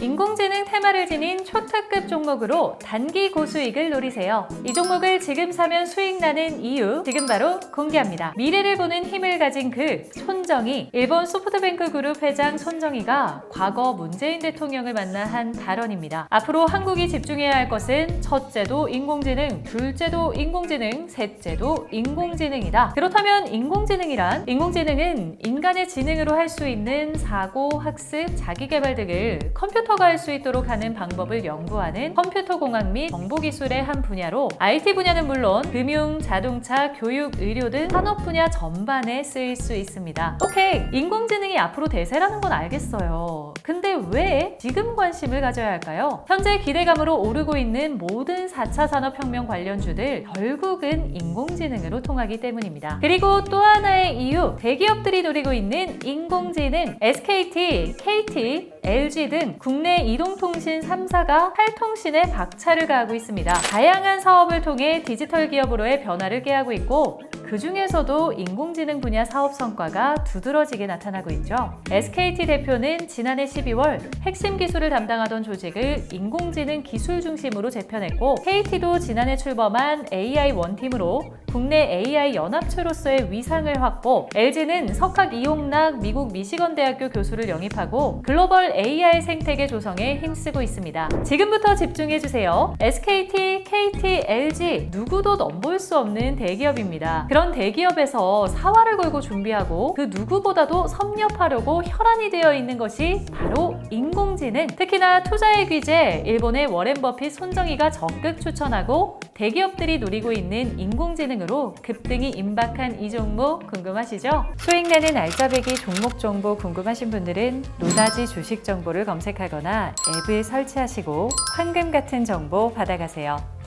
인공지능 테마를 지닌 초특급 종목으로 단기 고수익을 노리세요. 이 종목을 지금 사면 수익 나는 이유 지금 바로 공개합니다. 미래를 보는 힘을 가진 그 손정희 일본 소프트뱅크 그룹 회장 손정희가 과거 문재인 대통령을 만나 한 발언입니다. 앞으로 한국이 집중해야 할 것은 첫째도 인공지능, 둘째도 인공지능, 셋째도 인공지능이다. 그렇다면 인공지능이란 인공지능은 인간의 지능으로 할 수 있는 사고, 학습, 자기개발 등을 컴퓨터 가할 수 있도록 하는 방법을 연구하는 컴퓨터 공학 및 정보기술의 한 분야로 IT 분야는 물론 금융, 자동차, 교육, 의료 등 산업 분야 전반에 쓰일 수 있습니다. 오케이, 인공지능이 앞으로 대세라는 건 알겠어요. 근데 왜 지금 관심을 가져야 할까요? 현재 기대감으로 오르고 있는 모든 4차 산업혁명 관련주들 결국은 인공지능으로 통하기 때문입니다. 그리고 또 하나의 이유, 대기업들이 노리고 있는 인공지능, SKT, KT, LG 등 국내 이동통신 3사가 팔통신에 박차를 가하고 있습니다. 다양한 사업을 통해 디지털 기업으로의 변화를 꾀하고 있고 그 중에서도 인공지능 분야 사업 성과가 두드러지게 나타나고 있죠. SKT 대표는 지난해 12월 핵심 기술을 담당하던 조직을 인공지능 기술 중심으로 재편했고 KT도 지난해 출범한 AI 원팀으로 국내 AI 연합체로서의 위상을 확보, LG는 석학 이용락 미국 미시건 대학교 교수를 영입하고 글로벌 AI 생태계 조성에 힘쓰고 있습니다. 지금부터 집중해 주세요. SKT, KT, LG 누구도 넘볼 수 없는 대기업입니다. 그런 대기업에서 사활을 걸고 준비하고 그 누구보다도 섭렵하려고 혈안이 되어 있는 것이 바로 인공지능. 특히나 투자의 귀재 일본의 워렌 버핏 손정희가 적극 추천하고 대기업들이 노리고 있는 인공지능으로 급등이 임박한 이 종목 궁금하시죠? 수익 내는 알짜배기 종목 정보 궁금하신 분들은 노다지 주식 정보를 검색하거나 앱을 설치하시고 황금 같은 정보 받아가세요.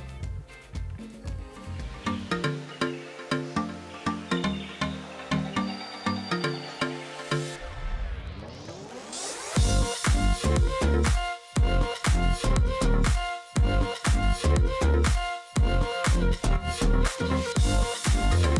よし!